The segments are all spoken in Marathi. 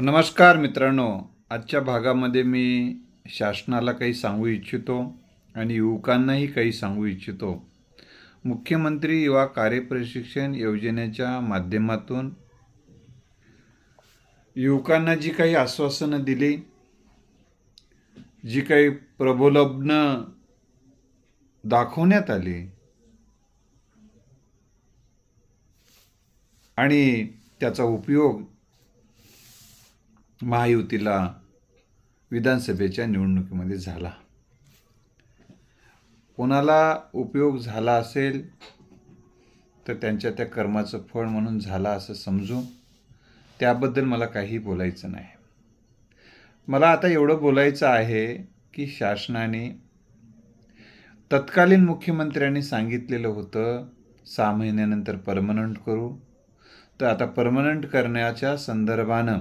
नमस्कार मित्रांनो आजच्या भागामध्ये मी शासनाला काही सांगू इच्छितो आणि युवकांनाही काही सांगू इच्छितो. मुख्यमंत्री युवा कार्यप्रशिक्षण योजनेच्या माध्यमातून युवकांना जी काही आश्वासनं दिली जी काही प्रबोलब्न दाखवण्यात आली आणि त्याचा उपयोग महायुतीला विधानसभेच्या निवडणुकीमध्ये झाला. कोणाला उपयोग झाला असेल तर त्यांच्या त्या कर्माचं फळ म्हणून झाला असं समजू. त्याबद्दल मला काही बोलायचं नाही. मला आता एवढं बोलायचं आहे की शासनाने तत्कालीन मुख्यमंत्र्यांनी सांगितलेलं होतं सहा महिन्यानंतर परमनंट करू. तर आता परमनंट करण्याच्या संदर्भानं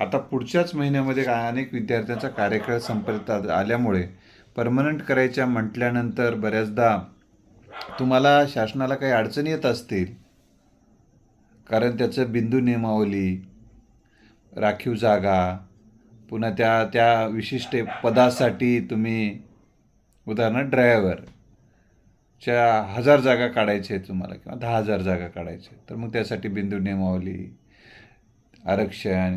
आता पुढच्याच महिन्यामध्ये काय अनेक विद्यार्थ्यांचा कार्यकाळ संपत आल्यामुळे परमनंट करायच्या म्हटल्यानंतर बऱ्याचदा तुम्हाला शासनाला काही अडचणी येत असतील कारण त्याचं बिंदू नियमावली राखीव जागा पुन्हा त्या त्या विशिष्ट पदासाठी तुम्ही उदाहरणार्थ ड्रायव्हर च्या हजार जागा काढायच्या आहेत तुम्हाला किंवा दहा हजार जागा काढायचे आहेत. तर मग त्यासाठी बिंदू नियमावली आरक्षण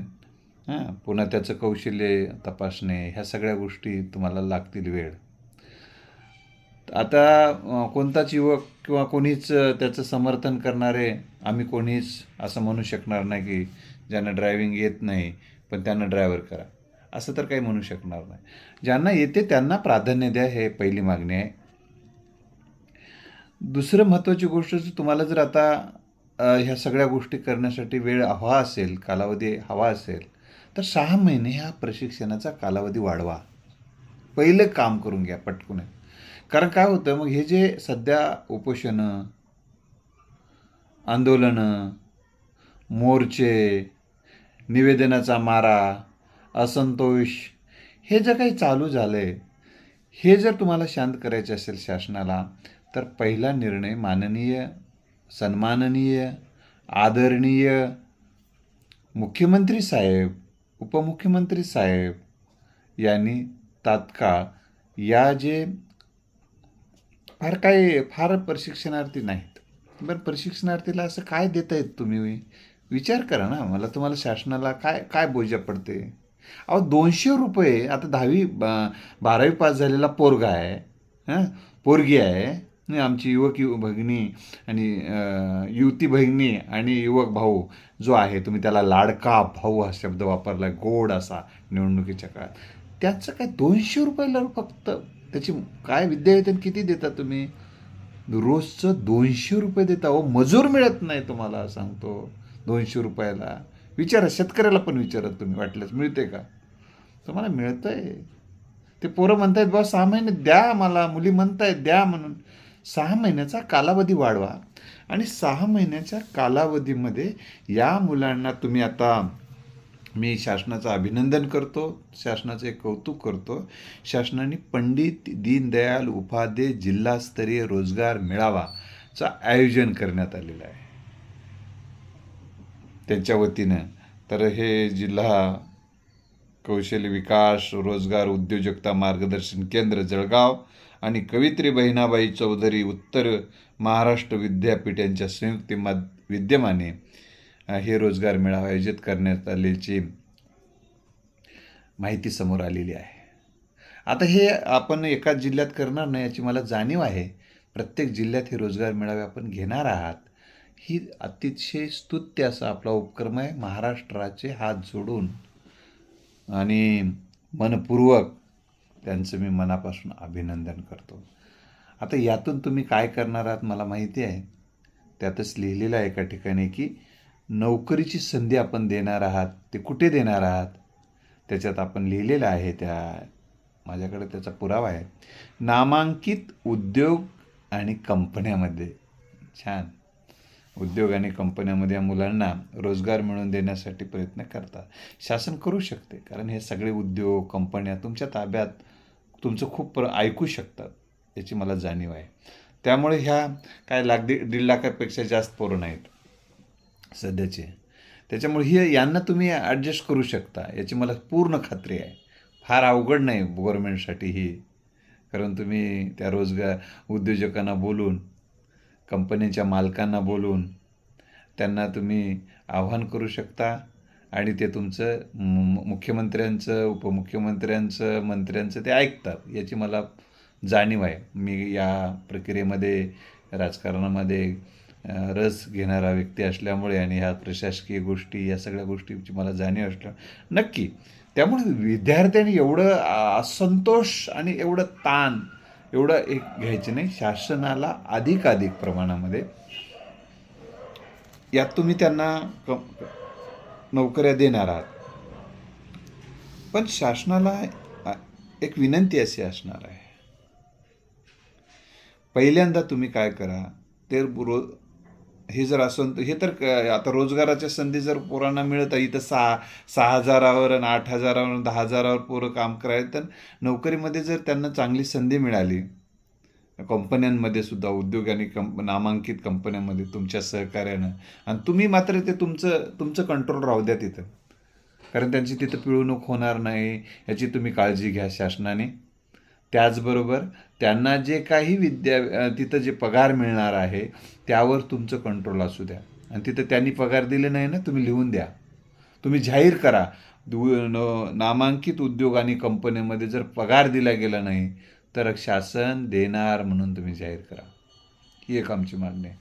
हां पुन्हा त्याचं कौशल्य तपासणे ह्या सगळ्या गोष्टी तुम्हाला लागतील वेळ. आता कोणताच युवक किंवा कोणीच त्याचं समर्थन करणारे आम्ही कोणीच असं म्हणू शकणार नाही की ज्यांना ड्रायव्हिंग येत नाही पण त्यांना ड्रायव्हर करा. असं तर काही म्हणू शकणार नाही. ज्यांना येते त्यांना प्राधान्य द्या हे पहिली मागणी आहे. दुसरं महत्त्वाची गोष्ट जर तुम्हाला जर आता ह्या सगळ्या गोष्टी करण्यासाठी वेळ हवा असेल कालावधी हवा असेल तर सहा महिने ह्या प्रशिक्षणाचा कालावधी वाढवा. पहिलं काम करून घ्या पटकून. कारण काय होतं मग हे जे सध्या उपोषणं आंदोलनं मोर्चे निवेदनाचा मारा असंतोष हे जे काही चालू झालं आहे हे जर तुम्हाला शांत करायचे असेल शासनाला तर पहिला निर्णय माननीय सन्माननीय आदरणीय मुख्यमंत्री साहेब उपमुख्यमंत्री साहेब यांनी तात्काळ या जे फार काही फार प्रशिक्षणार्थी नाहीत. बरं प्रशिक्षणार्थीला असं काय देत आहेत तुम्ही? विचार करा ना. मला तुम्हाला शासनाला काय काय बोजा पडते? अहो दोनशे रुपये आता दहावी बा- बारावी पास झालेला पोरगा आहे हां? पोरगी आहे. आमची युवक यु भगिनी आणि युवती भगिनी आणि युवक भाऊ जो आहे तुम्ही त्याला लाडका भाऊ हा शब्द वापरला गोड असा निवडणुकीच्या काळात. त्याचं काय दोनशे रुपयाला फक्त? त्याची काय विद्यावेतन किती देता तुम्ही? रोजचं दोनशे रुपये देता हो मजूर मिळत नाही तुम्हाला सांगतो. दोनशे रुपयाला. विचारा शेतकऱ्याला पण विचारा तुम्ही वाटल्यास मिळते का? तुम्हाला मिळतंय. ते पोरं म्हणतायत बा सहा महिने द्या मला मुली म्हणतायत द्या म्हणून. सहा महिन्याचा कालावधी वाढवा. आणि सहा महिन्याच्या कालावधीमध्ये या मुलांना तुम्ही आता मी शासनाचं अभिनंदन करतो शासनाचं एक कौतुक करतो. शासनाने पंडित दीनदयाल उपाध्याय जिल्हास्तरीय रोजगार मेळावाचं आयोजन करण्यात आलेलं आहे. त्यांच्या वतीनं. तर हे जिल्हा कौशल्य विकास रोजगार उद्योजकता मार्गदर्शन केंद्र जळगाव आणि कवित्री बहिणाबाई चौधरी उत्तर महाराष्ट्र विद्यापीठ यांच्या संयुक्त विद्यमाने हे रोजगार मेळावा आयोजित करण्यात आल्याची माहिती समोर आलेली आहे. आता हे आपण एकाच जिल्ह्यात करणार नाही याची मला जाणीव आहे. प्रत्येक जिल्ह्यात हे रोजगार मेळावे आपण घेणार आहात. ही अतिशय स्तुत्य असा आपला उपक्रम आहे. महाराष्ट्राचे हात जोडून आणि मनपूर्वक त्यांचं मी मनापासून अभिनंदन करतो. आता यातून तुम्ही काय करणार आहात मला माहिती आहे. त्यातच लिहिलेलं आहे एका ठिकाणी की नोकरीची संधी आपण देणार आहात ते कुठे देणार आहात? त्याच्यात आपण लिहिलेलं आहे त्या माझ्याकडे त्याचा पुरावा आहे. नामांकित उद्योग आणि कंपन्यामध्ये. छान. उद्योग आणि कंपन्यामध्ये या मुलांना रोजगार मिळवून देण्यासाठी प्रयत्न करतात. शासन करू शकते कारण हे सगळे उद्योग कंपन्या तुमच्या ताब्यात तुमचं खूप प्र ऐकू शकतात याची मला जाणीव आहे. त्यामुळे ह्या काय लाख दीड दीड लाखापेक्षा जास्त पोरं नाहीत सध्याचे. त्याच्यामुळे हे यांना तुम्ही ॲडजस्ट करू शकता याची मला पूर्ण खात्री आहे. फार अवघड नाही गव्हर्मेंटसाठी ही. कारण तुम्ही त्या रोजगार उद्योजकांना बोलून कंपनीच्या मालकांना बोलून त्यांना तुम्ही आव्हान करू शकता आणि ते तुमचं मुख्यमंत्र्यांचं उपमुख्यमंत्र्यांचं मंत्र्यांचं ते ऐकतात याची मला जाणीव आहे. मी या प्रक्रियेमध्ये राजकारणामध्ये रस घेणारा व्यक्ती असल्यामुळे आणि ह्या प्रशासकीय गोष्टी या सगळ्या गोष्टीची मला जाणीव असल्या नक्की. त्यामुळे विद्यार्थ्यांनी एवढं असंतोष आणि एवढं ताण एवढं एक घ्यायचं नाही. शासनाला अधिकाधिक प्रमाणामध्ये यात तुम्ही त्यांना क नोकऱ्या देणार आहात. पण शासनाला एक विनंती अशी असणार आहे. पहिल्यांदा तुम्ही काय करा ते रो हे जर असं हे तर क- आता रोजगाराच्या संधी जर पोरांना मिळत आहे इथं सहा सहा हजारावर आणि आठ हजारावर दहा हजारावर पोरं काम करायचं तर नोकरीमध्ये जर त्यांना चांगली संधी मिळाली कंपन्यांमध्ये सुद्धा उद्योग आणि कंप नामांकित कंपन्यांमध्ये तुमच्या सहकार्यानं आणि तुम्ही मात्र ते तुमचं तुमचं कंट्रोल राहू द्या तिथं. कारण त्यांची तिथं पिळवणूक होणार नाही याची तुम्ही काळजी घ्या शासनाने. त्याचबरोबर त्यांना जे काही विद्या तिथं जे पगार मिळणार आहे त्यावर तुमचं कंट्रोल असू द्या. आणि तिथं त्यांनी पगार दिले नाही ना तुम्ही लिहून द्या. तुम्ही जाहीर करा. दु न- नामांकित उद्योग आणि कंपनीमध्ये जर पगार दिला गेला नाही तर शासन देणार म्हणून तुम्ही जाहीर करा. ही एक आमची मागणी आहे.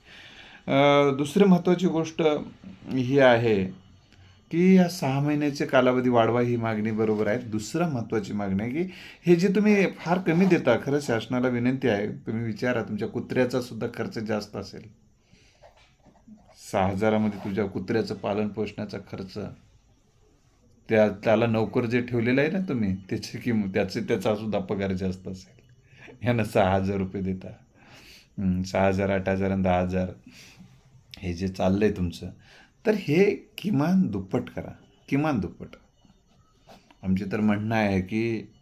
दुसरी महत्त्वाची गोष्ट ही आहे की या सहा महिन्याचे कालावधी वाढवा ही मागणी बरोबर आहे. दुसरा महत्त्वाची मागणी आहे की हे जे तुम्ही फार कमी देता खरं शासनाला विनंती आहे तुम्ही विचारा तुमच्या कुत्र्याचा सुद्धा खर्च जास्त असेल. सहा हजारामध्ये तुझ्या कुत्र्याचं पालन पोषणाचा खर्च त्या त्याला नोकर जे ठेवलेलं आहे ना तुम्ही त्याची किंमत त्याचे त्याचा सुद्धा पगार जास्त असेल. यांना सहा हजार रुपये देता. सहा हजार आठ हजार आणि दहा हजार हे जे चाललं आहे तुमचं तर हे किमान दुप्पट करा. किमान दुप्पट. आमचे तर म्हणणं आहे की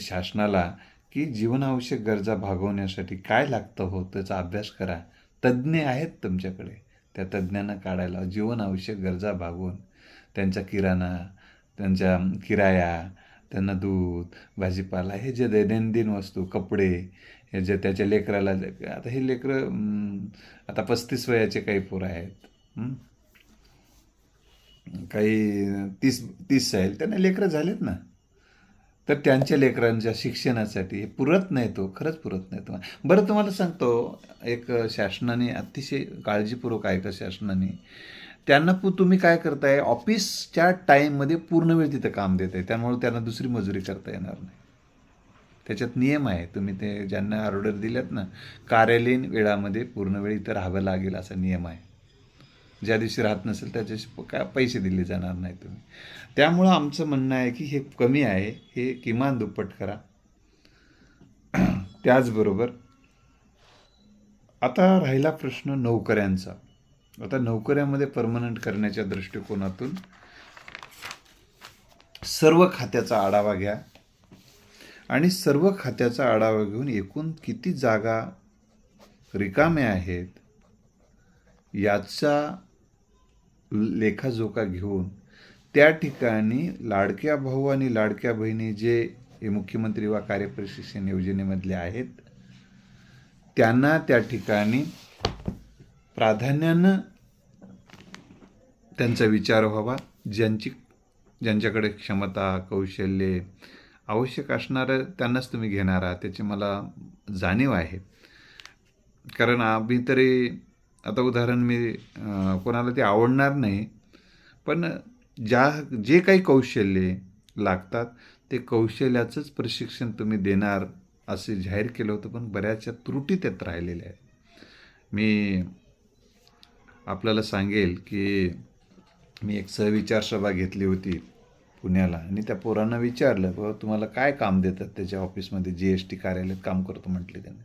शासनाला की जीवनावश्यक गरजा भागवण्यासाठी काय लागतं हो त्याचा अभ्यास करा. तज्ज्ञ आहेत तुमच्याकडे. त्या तज्ज्ञांना काढायला जीवनावश्यक गरजा भागवून त्यांचा किराणा त्यांच्या किराया त्यांना दूध भाजीपाला हे जे दैनंदिन वस्तू कपडे हे जे त्याच्या लेकराला आता हे लेकरं आता पस्तीस वयाचे काही पोरं आहेत. काही तीस तीस साईल त्यांना लेकरं झालेत ना. तर त्यांच्या लेकरांच्या शिक्षणासाठी हे पुरत नाही तो खरंच पुरत नाही तो. बरं तुम्हाला सांगतो एक शासनाने अतिशय काळजीपूर्वक आहे का शासनाने. त्यांना पु तुम्ही काय करताय ऑफिसच्या टाईममध्ये पूर्ण वेळ तिथं काम देत आहे त्यामुळे त्यांना दुसरी मजुरी करता येणार नाही. त्याच्यात नियम आहे तुम्ही ते ज्यांना ऑर्डर दिल्यात ना कार्यालयीन वेळामध्ये पूर्ण वेळ इथं राहावं लागेल असा नियम आहे. ज्या दिवशी राहत नसेल त्याच्याशी काय पैसे दिले जाणार नाही तुम्ही. त्यामुळं आमचं म्हणणं आहे की हे कमी आहे हे किमान दुप्पट करा. त्याचबरोबर आता राहिला प्रश्न नोकऱ्यांचा. आता नोकऱ्यामध्ये परमनंट करण्याच्या दृष्टिकोनातून सर्व खात्याचा आढावा घ्या आणि सर्व खात्याचा आढावा घेऊन एकूण किती जागा रिकाम्या आहेत याचा लेखाजोखा घेऊन त्या ठिकाणी लाडक्या भाऊ आणि लाडक्या बहिणी जे हे मुख्यमंत्री वा कार्यप्रशिक्षण योजनेमधले आहेत त्यांना त्या ठिकाणी प्राधान्यानं त्यांचा विचार व्हावा ज्यांची ज्यांच्याकडे क्षमता कौशल्ये आवश्यक असणारं त्यांनाच तुम्ही घेणार आहात त्याची मला जाणीव आहे. कारण आम्ही तरी आता उदाहरण मी कोणाला ते आवडणार नाही पण ज्या जे काही कौशल्ये लागतात ते कौशल्याचंच प्रशिक्षण तुम्ही देणार असे जाहीर केलं होतं पण बऱ्याचशा त्रुटी त्यात राहिलेल्या आहेत. मी आपल्याला सांगेल की मी एक सहविचार सभा घेतली होती पुण्याला आणि त्या पोरांना विचारलं बाबा तुम्हाला काय काम देतात त्याच्या ऑफिसमध्ये? जी एस टी कार्यालयात काम करतो म्हटले त्यांनी.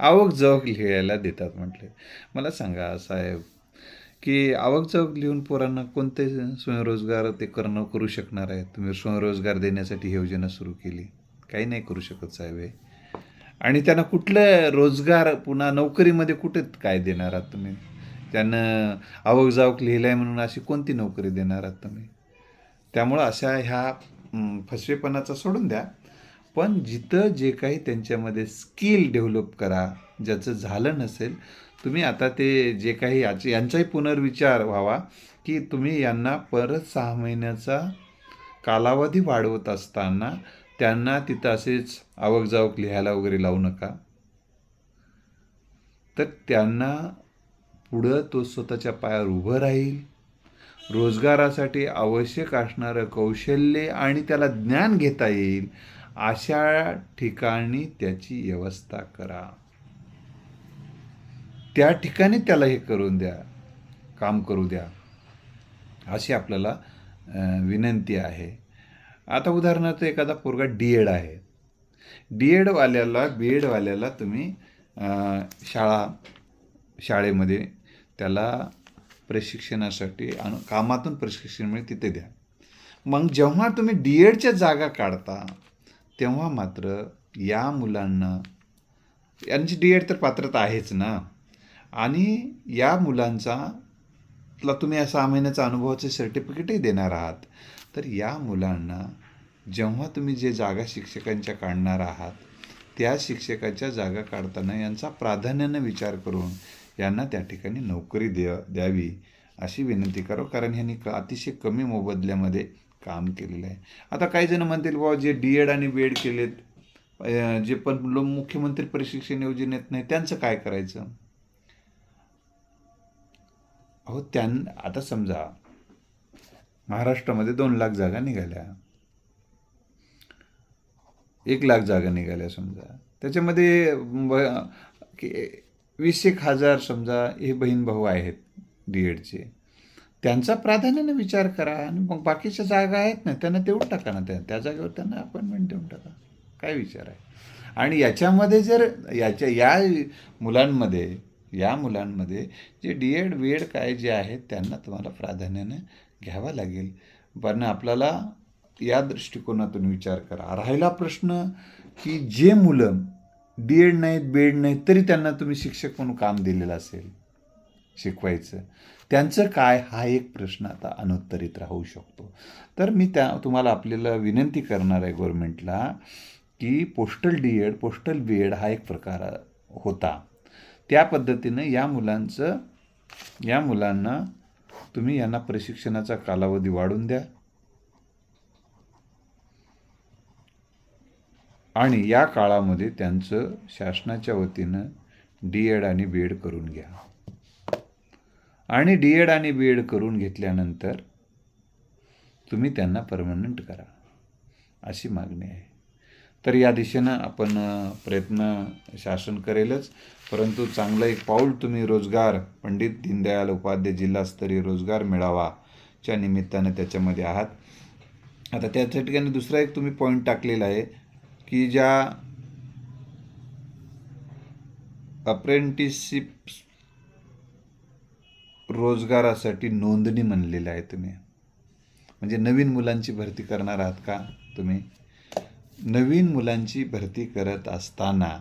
आवक जवक लिहायला देतात म्हटले. मला सांगा साहेब की आवक जवक लिहून पोरांना कोणते स्वयंरोजगार ते करणं करू शकणार आहे तुम्ही स्वयंरोजगार देण्यासाठी ही योजना सुरू केली. काही नाही करू शकत साहेब हे. आणि त्यांना कुठलं रोजगार पुन्हा नोकरीमध्ये कुठे काय देणार आहात तुम्ही? त्यानं आवक जावक लिहिलं आहे म्हणून अशी कोणती नोकरी देणार आहात तुम्ही? त्यामुळं अशा ह्या फसवेपणाचा सोडून द्या. पण जिथं जे काही त्यांच्यामध्ये स्किल डेव्हलप करा ज्याचं झालं नसेल तुम्ही आता ते जे काही याचे यांचाही पुनर्विचार व्हावा की तुम्ही यांना परत सहा महिन्याचा कालावधी वाढवत असताना त्यांना तिथं असेच आवक जावक लिहायला वगैरे लावू नका. तर त्यांना पुढं तो स्वतःच्या पायावर उभं राहील. रोजगारासाठी आवश्यक असणारं कौशल्य आणि त्याला ज्ञान घेता येईल. अशा ठिकाणी त्याची व्यवस्था करा. त्या ठिकाणी त्याला हे करून द्या काम करू द्या अशी आपल्याला विनंती आहे. आता उदाहरणार्थ एखादा पोरगा डी एड आहे. डी एडवाल्याला बी एडवाल्याला तुम्ही शाळा शाळेमध्ये त्याला प्रशिक्षणासाठी अनु कामातून प्रशिक्षण मिळेल तिथे द्या. मग जेव्हा तुम्ही डी एडच्या जागा काढता तेव्हा मात्र या मुलांना यांची डी एड तर पात्रता आहेच ना? आणि या मुलांचा ला तुम्ही या सहा महिन्याचा अनुभवाचे सर्टिफिकेटही देणार आहात. तर या मुलांना जेव्हा तुम्ही जे जागा शिक्षकांच्या काढणार आहात त्या शिक्षकाच्या जागा काढताना यांचा प्राधान्यानं विचार करून यांना त्या ठिकाणी नोकरी द्या द्यावी अशी विनंती करो. कारण ह्यांनी क अतिशय कमी मोबदल्यामध्ये काम केलेलं आहे. आता काही जण म्हणतील बाबा जे डी एड आणि बी एड केलेत जे पण लो- मुख्यमंत्री प्रशिक्षण योजनेत नाही त्यांचं काय करायचं? अहो त्यां आता समजा महाराष्ट्रामध्ये दोन लाख जागा निघाल्या. एक लाख जागा निघाल्या समजा. त्याच्यामध्ये वीस एक हजार समजा हे बहीण भाऊ आहेत डी एडचे त्यांचा प्राधान्याने विचार करा आणि मग बाकीच्या जागा आहेत ना त्यांना देऊन टाका ना त्या. त्या जागेवर त्यांना अपॉइंटमेंट देऊन टाका. काय विचार आहे? आणि याच्यामध्ये जर याच्या या मुलांमध्ये या मुलांमध्ये जे डी एड बी एड काय जे आहेत त्यांना तुम्हाला प्राधान्याने घ्यावं लागेल. पण आपल्याला या दृष्टिकोनातून विचार करा. राहिला प्रश्न की जे मुलं डी एड नाहीत बी एड नाहीत तरी त्यांना तुम्ही शिक्षक म्हणून काम दिलेलं असेल शिकवायचं. त्यांचं काय हा एक प्रश्न आता अनुत्तरित राहू शकतो. तर मी त्या तुम्हाला आपल्याला विनंती करणार आहे गव्हर्मेंटला की postal D Ed postal B Ed हा एक प्रकार होता. त्या पद्धतीनं या मुलांचं या मुलांना तुम्ही यांना प्रशिक्षणाचा कालावधी वाढून द्या. आणि या काळामध्ये त्यांचं शासनाच्या वतीनं डी एड आणि बी एड करून घ्या. आणि डी एड आणि बी एड करून घेतल्यानंतर तुम्ही त्यांना परमनंट करा. अशी मागणी आहे. तर या दिशेनं आपण प्रयत्न शासन करेलच. परंतु चांगलं एक पाऊल तुम्ही रोजगार पंडित दीनदयाल उपाध्याय जिल्हास्तरीय रोजगार मेळावाच्या निमित्तानं त्याच्यामध्ये आहात. आता त्याच्या ठिकाणी दुसरा एक तुम्ही पॉईंट टाकलेला आहे की ज्या अप्रेंटिसशिप रोजगारासाठी नोंदणी म्हणलेलं आहे तुम्ही. म्हणजे नवीन मुलांची भरती करणार आहात का तुम्ही? नवीन मुलांची भरती करत असताना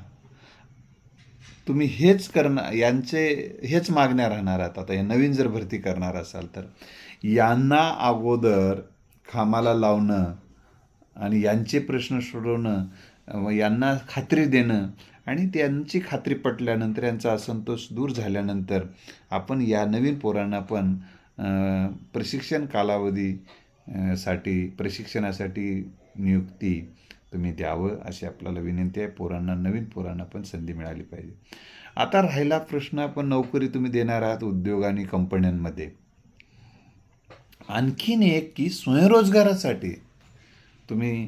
तुम्ही हेच करणार यांचे हेच मागण्या राहणार आहात. आता या नवीन जर भरती करणार असाल तर यांना अगोदर खामाला लावणं आणि यांचे प्रश्न सोडवणं यांना खात्री देणं आणि त्यांची खात्री पटल्यानंतर यांचा असंतोष दूर झाल्यानंतर आपण या नवीन पोरांना पण प्रशिक्षण कालावधी साठी प्रशिक्षणासाठी नियुक्ती तुम्ही द्यावं अशी आपल्याला विनंती आहे. पोरांना नवीन पोरांना पण संधी मिळाली पाहिजे. आता राहिला प्रश्न आपण नोकरी तुम्ही देणार आहात उद्योग आणि कंपन्यांमध्ये. आणखीन एक की स्वयंरोजगारासाठी तुम्ही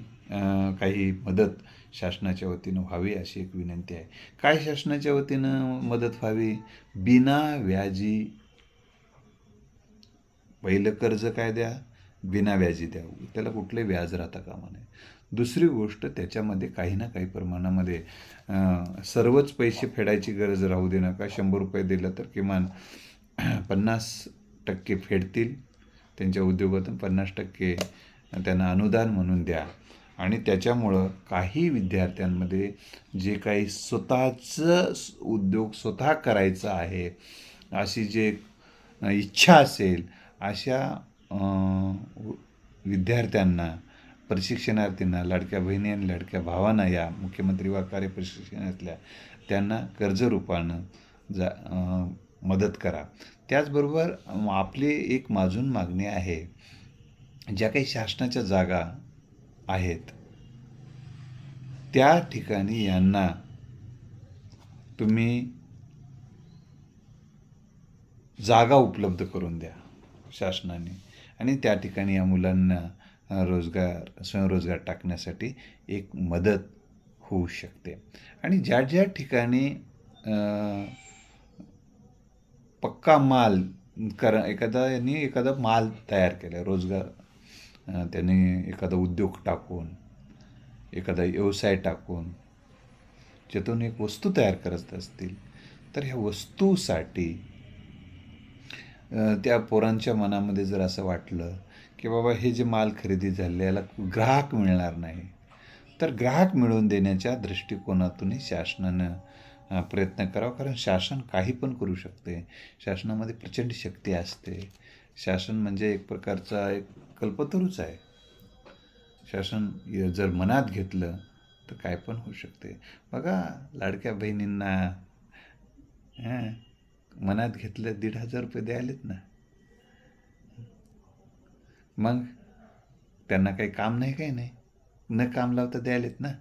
काही मदत शासनाच्या वतीनं व्हावी अशी एक विनंती आहे. काय शासनाच्या वतीनं मदत व्हावी? बिना व्याजी पहिलं कर्ज काय द्या? बिना व्याजी द्या. त्याला कुठले व्याज राहता कामा नये. दुसरी गोष्ट त्याच्यामध्ये काही ना काही प्रमाणामध्ये सर्वच पैसे फेडायची गरज राहू दे नका. शंभर रुपये दिलं तर किमान पन्नास टक्के फेडतील. त्यांच्या उद्योगातून पन्नास टक्के त्यांना अनुदान म्हणून द्या. आणि त्याच्यामुळं काही विद्यार्थ्यांमध्ये जे काही स्वतःचं उद्योग स्वतः करायचं आहे अशी जे इच्छा असेल अशा विद्यार्थ्यांना प्रशिक्षणार्थींना लाडक्या बहिणी आणि लाडक्या भावांना या मुख्यमंत्री वा कार्यप्रशिक्षणातल्या त्यांना कर्जरूपानं जा मदत करा. त्याचबरोबर आपली एक माजून मागणी आहे ज्या काही शासनाच्या जागा आहेत. त्या ठिकाणी यांना तुम्ही जागा उपलब्ध करून द्या शासनाने. आणि त्या ठिकाणी या मुलांना रोजगार स्वयंरोजगार टाकण्यासाठी एक मदत होऊ शकते. आणि ज्या ज्या ठिकाणी पक्का माल कर एखादा यांनी एखादा माल तयार केला रोजगार त्याने एखादा उद्योग टाकून एखादा व्यवसाय टाकून ज्यातून एक वस्तू तयार करत असतील तर ह्या वस्तूसाठी त्या पोरांच्या मनामध्ये जर असं वाटलं की बाबा हे जे माल खरेदी झाले याला ग्राहक मिळणार नाही तर ग्राहक मिळवून देण्याच्या दृष्टिकोनातूनही शासनानं प्रयत्न करावा. कारण शासन काही पण करू शकते. शासनामध्ये प्रचंड शक्ती असते. शासन म्हणजे एक प्रकारचा एक कल्पतरूच आहे. शासन जर मनात घेतलं तर काय पण होऊ शकते. बघा लाडक्या बहिणींना मनात घेतलं दीड हजार रुपये द्यायलेत ना. मग त्यांना काही काम नाही काही नाही. न काम लावता द्यायलेत ना.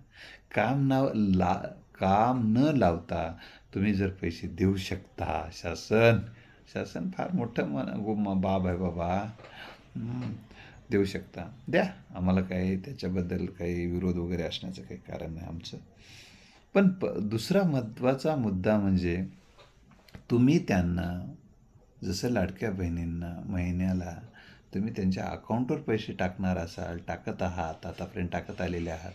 काम नाव ला काम न लावता तुम्ही जर पैसे देऊ शकता शासन शासन फार मोठं मन म- बाब आहे बाबा. देऊ शकता. द्या. आम्हाला काही त्याच्याबद्दल काही विरोध वगैरे असण्याचं काही कारण नाही आमचं. पण प दुसरा महत्त्वाचा मुद्दा म्हणजे तुम्ही त्यांना जसं लाडक्या बहिणींना महिन्याला तुम्ही त्यांच्या अकाउंटवर पैसे टाकणार असाल टाकत आहात आतापर्यंत टाकत आलेले आहात.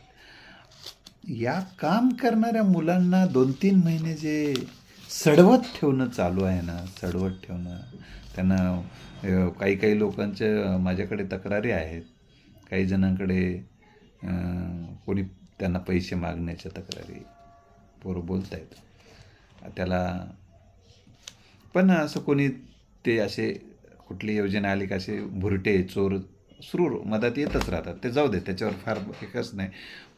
या काम करणाऱ्या मुलांना दोन तीन महिने जे सडवत ठेवणं चालू आहे ना सडवत ठेवणं. त्यांना काही काही लोकांच्या माझ्याकडे तक्रारी आहेत. काही जणांकडे कोणी त्यांना पैसे मागण्याच्या तक्रारी पोरं बोलत आहेत त्याला पण असं कोणी ते असे कुठली योजना आली का असे भुरटे चोर सुरू मधात येतच राहतात. ते जाऊ दे त्याच्यावर फार एकच नाही.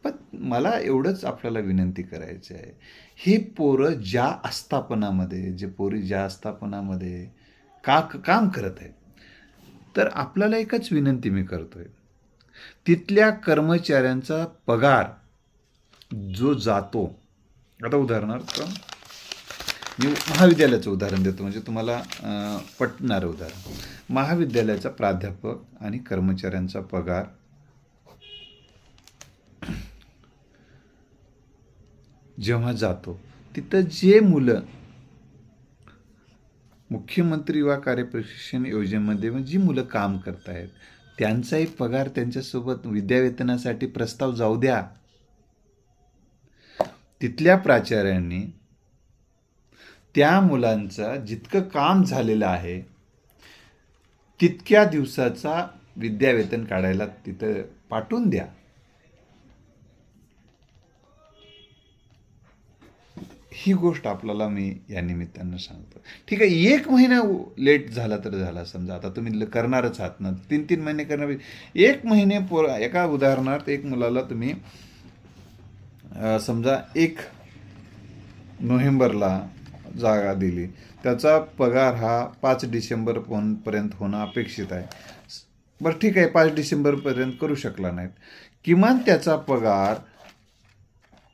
पण मला एवढंच आपल्याला विनंती करायची आहे. हे पोरं ज्या आस्थापनामध्ये जे पोरी ज्या आस्थापनामध्ये का काम करत आहेत तर आपल्याला एकच विनंती मी करतोय. तिथल्या कर्मचाऱ्यांचा पगार जो जातो आता उदाहरणार्थ मी महाविद्यालयाचं उदाहरण देतो. म्हणजे तुम्हाला पटणारं उदाहरण. महाविद्यालयाचा प्राध्यापक आणि कर्मचाऱ्यांचा पगार. जेव्हा जातो तिथं जे मुलं मुख्यमंत्री युवा कार्यप्रशिक्षण योजनेमध्ये म्हणजे जी मुलं काम करतायत त्यांचाही पगार त्यांच्यासोबत विद्यावेतनासाठी प्रस्ताव जाऊ द्या. तिथल्या प्राचार्यांनी त्या मुलांचं जितकं काम झालेलं आहे तितक्या दिवसाचा विद्यावेतन काढायला तिथं पाठवून द्या. ही गोष्ट आपल्याला मी या निमित्तानं सांगतो. ठीक आहे एक महिना लेट झाला तर झाला. समजा आता तुम्ही करणारच आहात ना तीन तीन महिने करणार. एक महिने पोर एका उदाहरणार्थ एक मुलाला तुम्ही समजा एक नोव्हेंबरला जागा दिली. त्याचा पगार हा पाच डिसेंबर पर्यंत होणं अपेक्षित आहे. बरं ठीक आहे पाच डिसेंबरपर्यंत करू शकला नाहीत. किमान त्याचा पगार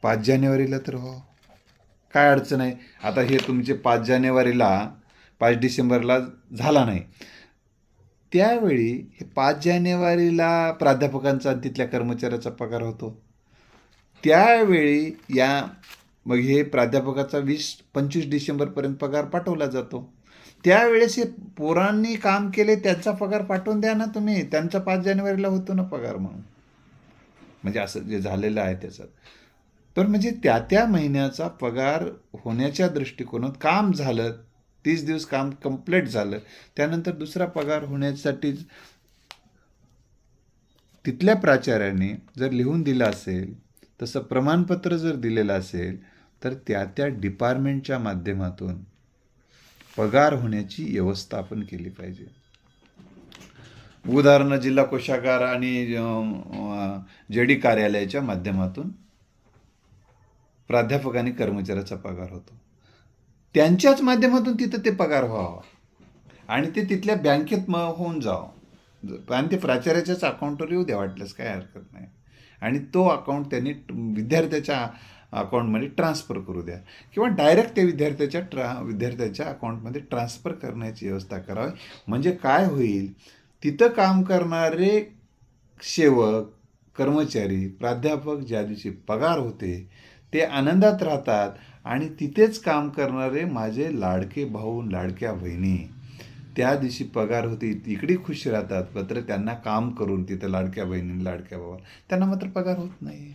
पाच जानेवारीला तर हो. काय अडचण आहे? आता हे तुमचे पाच जानेवारीला पाच डिसेंबरला झाला नाही. त्यावेळी हे पाच जानेवारीला प्राध्यापकांचा तिथल्या कर्मचाऱ्याचा पगार होतो. त्यावेळी या मग हे प्राध्यापकाचा वीस पंचवीस डिसेंबरपर्यंत पगार पाठवला जातो. त्यावेळेस हे पोरांनी काम केले त्यांचा पगार पाठवून द्या ना तुम्ही. त्यांचा पाच जानेवारीला होतो ना पगार म्हणून. म्हणजे असं जे झालेलं आहे त्याचं. तर म्हणजे त्या त्या महिन्याचा पगार होण्याच्या दृष्टिकोनात काम झालं तीस दिवस काम कंप्लीट झालं. त्यानंतर दुसरा पगार होण्यासाठी तिथल्या प्राचार्याने जर लिहून दिलं असेल तसं प्रमाणपत्र जर दिलेलं असेल तर त्या त्या डिपार्टमेंटच्या माध्यमातून पगार होण्याची व्यवस्था आपण केली पाहिजे. उदाहरण जिल्हा कोशागार आणि जे डी कार्यालयाच्या माध्यमातून प्राध्यापक आणि कर्मचाऱ्याचा पगार होतो. त्यांच्याच माध्यमातून तिथं ते पगार व्हावा आणि ते तिथल्या बँकेत म होऊन जावं. आणि ते प्राचार्याच्याच अकाउंटवर येऊ द्या वाटल्यास काय हरकत नाही. आणि तो अकाउंट त्यांनी विद्यार्थ्याच्या अकाउंटमध्ये ट्रान्सफर करू द्या. किंवा डायरेक्ट त्या विद्यार्थ्याच्या ट्रा विद्यार्थ्याच्या अकाउंटमध्ये ट्रान्सफर करण्याची व्यवस्था करावी. म्हणजे काय होईल? तिथं काम करणारे सेवक कर्मचारी प्राध्यापक ज्या दिवशी पगार होते ते आनंदात राहतात आणि तिथेच काम करणारे माझे लाडके भाऊ लाडक्या बहिणी त्या दिवशी पगार होते इकडे खुश राहतात. मात्र त्यांना काम करून तिथं लाडक्या बहिणी लाडक्या भावा त्यांना मात्र पगार होत नाही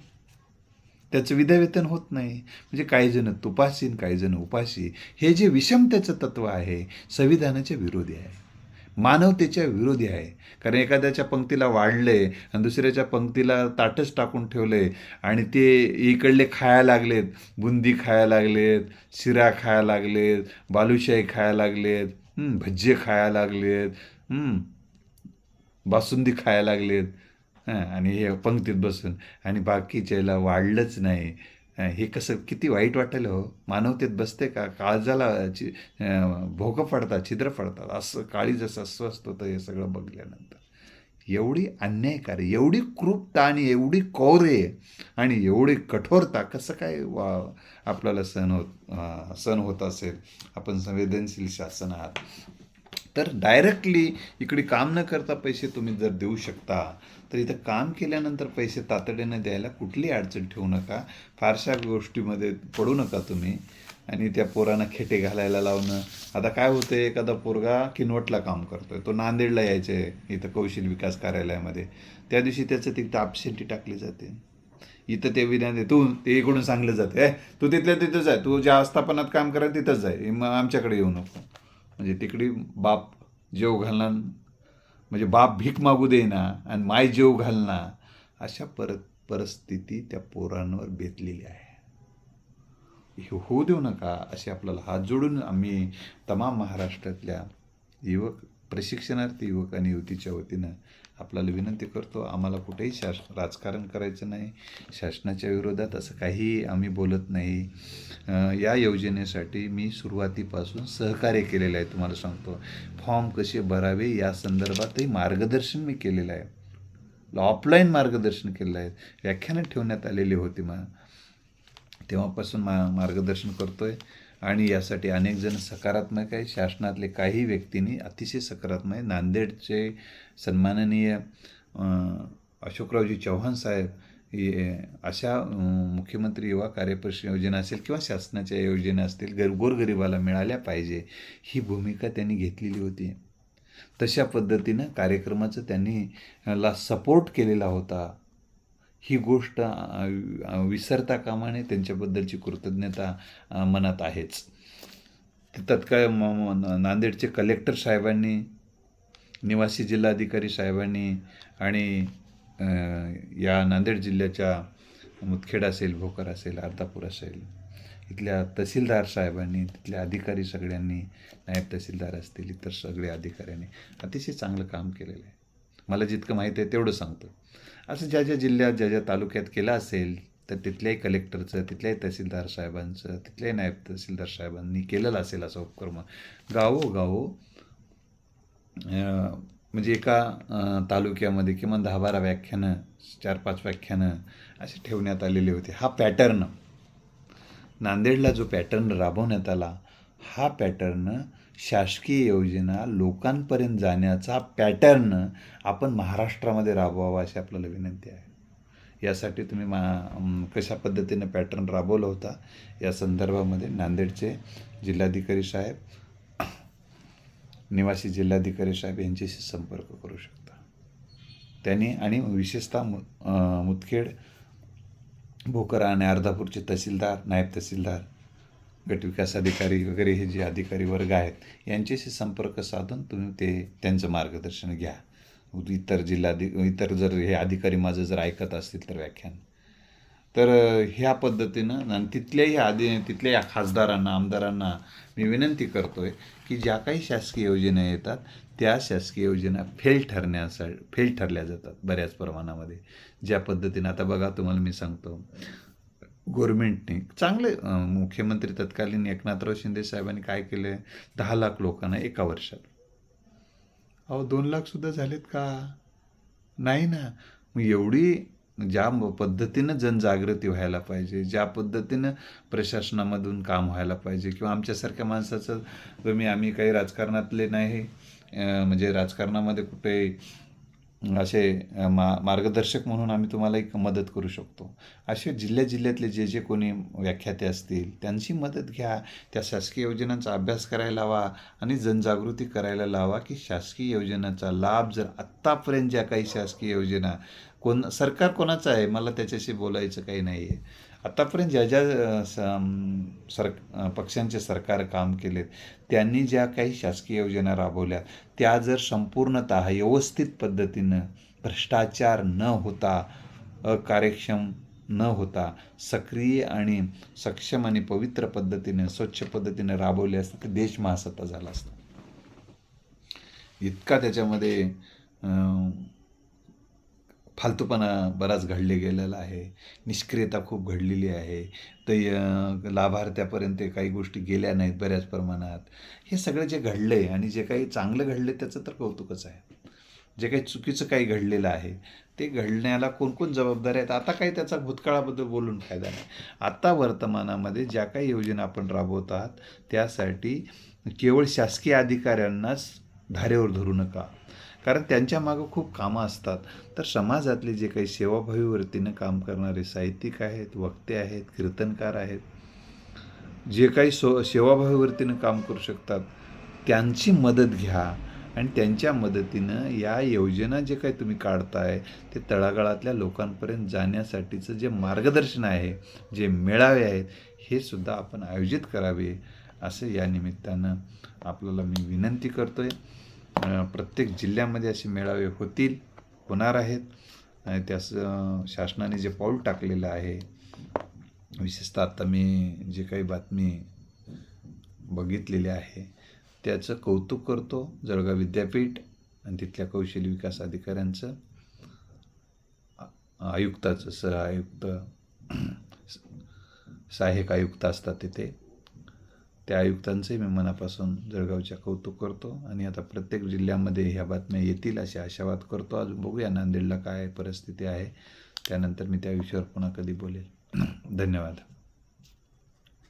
त्याचं विधवेतन होत नाही. म्हणजे काही जण तुपाशी काही जण उपाशी. हे जे विषमतेचं तत्व आहे संविधानाच्या विरोधी आहे. मानवतेच्या विरोधी आहे. कारण एखाद्याच्या पंक्तीला वाढले आणि दुसऱ्याच्या पंक्तीला ताटच टाकून ठेवले आणि ते इकडले खायला लागलेत. बुंदी खायला लागलेत शिरा खायला लागलेत बालुशाही खायला लागलेत भज्जे खायला लागलेत बासुंदी खायला लागलेत. आणि हे पंक्तीत बसून. आणि बाकीच्याला वाढलंच नाही. हे कसं किती वाईट वाटेल हो. मानवतेत बसते का? काळजाला चि भोकं पडतात छिद्र पडतात. असं काळी जसं अस्वस्थ होतं हे सगळं बघल्यानंतर. एवढी अन्यायकारी एवढी क्रूपता आणि एवढी कौर्य आणि एवढी कठोरता कसं काय वा आपल्याला सण होत सहन सण होत असेल? आपण संवेदनशील शासन आहात तर डायरेक्टली इकडे काम न करता पैसे तुम्ही जर देऊ शकता तर इथं काम केल्यानंतर पैसे तातडीनं द्यायला कुठली अडचण ठेवू नका. फारशा गोष्टीमध्ये पडू नका तुम्ही. आणि त्या पोरांना खेटे घालायला लावणं. आता काय होतं एखादा पोरगा किनवटला काम करतोय. तो नांदेडला यायचे इथं कौशल्य विकास कार्यालयामध्ये. त्या दिवशी त्याचं तिथं absentee टाकली जाते. इथं ते विधान तू ते इकडून सांगलं जाते. तू तिथल्या तिथंच आहे. तू ज्या आस्थापनात काम करा तिथंच आहे. मग आमच्याकडे येऊ नको. म्हणजे तिकडे बाप जेव घालणार म्हणजे बाप भीक मागू देना आणि माय जेव घालना अशा पर परिस्थिती त्या पोरांवर बेतलेली आहे. हे होऊ देऊ नका असे आपल्याला हात जोडून आम्ही तमाम महाराष्ट्रातल्या युवक प्रशिक्षणार्थी युवक आणि युवतीच्या वतीनं आपल्याला विनंती करतो आम्हाला कुठेही शास राजकारण करायचं नाही. शासनाच्या विरोधात असं काहीही आम्ही बोलत नाही. या योजनेसाठी मी सुरुवातीपासून सहकार्य केलेलं आहे तुम्हाला सांगतो. फॉर्म कसे भरावे या संदर्भातही मार्गदर्शन मी केलेलं आहे. ऑफलाईन मार्गदर्शन केलेलं आहे. व्याख्यानं ठेवण्यात आलेली होती मग तेव्हापासून मा मार्गदर्शन करतो आहे आणि यासाठी अनेक जण सकारात्मक आहे. शासनातले काही व्यक्तींनी अतिशय सकारात्मक आहे. नांदेडचे सन्माननीय अशोकरावजी चव्हाण साहेब हे अशा मुख्यमंत्री युवा कार्यपरिषद योजना असेल किंवा शासनाच्या योजना असतील गर गोरगरिबाला मिळाल्या पाहिजे ही भूमिका त्यांनी घेतलेली होती. तशा पद्धतीनं कार्यक्रमाचं त्यांनी ला सपोर्ट केलेला होता. ही गोष्ट विसरता कामाने त्यांच्याबद्दलची कृतज्ञता मनात आहेच. तत्काळ म- नांदेडचे कलेक्टर साहेबांनी निवासी जिल्हाधिकारी साहेबांनी आणि या नांदेड जिल्ह्याच्या मुदखेड असेल भोकर असेल अर्धापूर असेल इथल्या तहसीलदार साहेबांनी तिथल्या अधिकारी सगळ्यांनी नायब तहसीलदार असतील इतर सगळ्या अधिकाऱ्यांनी अतिशय चांगलं काम केलेलं आहे. मला जितकं माहीत आहे तेवढं सांगतो असं ज्या ज्या जिल्ह्यात ज्या ज्या तालुक्यात केलं असेल तर तिथल्याही कलेक्टरचं तिथल्याही तहसीलदार साहेबांचं तिथल्याही नायब तहसीलदार साहेबांनी केलेलं असेल असा उपक्रम. गावोगावो गावो म्हणजे एका तालुक्यामध्ये किमान दहा बारा व्याख्यानं चार पाच व्याख्यानं असे ठेवण्यात आलेले होते. हा पॅटर्न नांदेडला जो पॅटर्न राबवण्यात आला हा पॅटर्न शासकीय योजना लोकांपर्यंत जाण्याचा पॅटर्न आपण महाराष्ट्रामध्ये राबवावा अशी आपल्याला विनंती आहे. यासाठी तुम्ही मा कशा पद्धतीनं पॅटर्न राबवला होता? या संदर्भामध्ये नांदेडचे जिल्हाधिकारी साहेब निवासी जिल्हाधिकारी साहेब यांच्याशी संपर्क करू शकता. त्यांनी आणि विशेषतः मु मुदखेड भोकरा आणि अर्धापूरचे तहसीलदार नायब तहसीलदार गट विकास अधिकारी वगैरे हे जे अधिकारी वर्ग आहेत यांच्याशी संपर्क साधून तुम्ही ते त्यांचं मार्गदर्शन घ्या. इतर जिल्हाधि इतर जर हे अधिकारी माझं जर ऐकत असतील तर व्याख्यान. तर ह्या पद्धतीनं आणि तिथल्याही आधी तिथल्या खासदारांना आमदारांना मी विनंती करतो आहे की ज्या काही शासकीय योजना येतात त्या शासकीय योजना फेल ठरण्यासाठी फेल ठरल्या जातात बऱ्याच प्रमाणामध्ये. ज्या पद्धतीनं आता बघा तुम्हाला मी सांगतो. गव्हर्मेंटने चांगले मुख्यमंत्री तत्कालीन एकनाथराव शिंदे साहेबांनी काय केलं दहा लाख लोकांना एका वर्षात. अहो दोन लाखसुद्धा झालेत का? नाही ना. मग एवढी ज्या पद्धतीनं जनजागृती व्हायला पाहिजे ज्या पद्धतीनं प्रशासनामधून काम व्हायला पाहिजे किंवा आमच्यासारख्या माणसाचं तुम्ही आम्ही काही राजकारणातले नाही म्हणजे राजकारणामध्ये कुठे असे मा मार्गदर्शक म्हणून आम्ही तुम्हाला एक मदत करू शकतो. असे जिल्ह्या जिल्ह्यातले जे जे कोणी व्याख्याते असतील त्यांची मदत घ्या. त्या शासकीय योजनांचा अभ्यास करायला लावा आणि जनजागृती करायला लावा की शासकीय योजनांचा लाभ जर आत्तापर्यंत ज्या काही शासकीय योजना कोण सरकार कोणाचं आहे? मला त्याच्याशी बोलायचं काही नाही आहे आत्तापर्यंत ज्या ज्या स- सर पक्षांचे सरकार काम केलेत त्यांनी ज्या काही शासकीय योजना राबवल्या त्या जर संपूर्णतः व्यवस्थित पद्धतीनं भ्रष्टाचार न होता अकार्यक्षम न होता सक्रिय आणि सक्षम आणि पवित्र पद्धतीने स्वच्छ पद्धतीने राबवले असते तर देश महासत्ता झाला असता. इतका त्याच्यामध्ये फालतूपणा बराच घडले गेलेला आहे. निष्क्रियता खूप घडलेली आहे. तर लाभार्थ्यापर्यंत काही गोष्टी गेल्या नाहीत बऱ्याच प्रमाणात. हे सगळं जे घडलं आहे आणि जे काही चांगलं घडलं त्याचं तर कौतुकच आहे. जे काही चुकीचं काही घडलेलं आहे ते घडण्याला कोणकोण जबाबदार आहेत? आता काही त्याचा भूतकाळाबद्दल बोलून फायदा नाही. आता वर्तमानामध्ये ज्या काही योजना आपण राबवत आहात त्यासाठी केवळ शासकीय अधिकाऱ्यांनाच धारेवर धरू नका. कारण त्यांच्या मागं खूप कामं असतात. तर समाजातले जे काही सेवाभावी वृत्तीनं काम करणारे साहित्यिक आहेत वक्ते आहेत कीर्तनकार आहेत जे काही सो सेवाभावी वृत्तीनं काम करू शकतात त्यांची मदत घ्या आणि त्यांच्या मदतीनं या योजना जे काही तुम्ही काढताय ते तळागाळातल्या लोकांपर्यंत जाण्यासाठीचं जे मार्गदर्शन आहे जे मेळावे आहेत हे सुद्धा आपण आयोजित करावे असं या निमित्तानं आपल्याला मी विनंती करतो आहे प्रत्येक जिल्ह्यामध्ये असे मेळावे होतील होणार आहेत. आणि त्यास शासनाने जे पाऊल टाकलेलं आहे विशेषतः आता मी जे काही बातमी बघितलेली आहे त्याचं कौतुक करतो जळगाव विद्यापीठ आणि तिथल्या कौशल्य विकास अधिकाऱ्यांचं आयुक्ताचं सह आयुक्त सहाय्यक आयुक्त असतात तिथे. त्या आयुक्तांचंही मी मनापासून जळगावच्या कौतुक करतो. आणि आता प्रत्येक जिल्ह्यामध्ये ह्या बातम्या येतील अशी आशावाद करतो. अजून बघूया नांदेडला काय परिस्थिती आहे. त्यानंतर मी त्या विषयावर पुन्हा कधी बोलेल. धन्यवाद.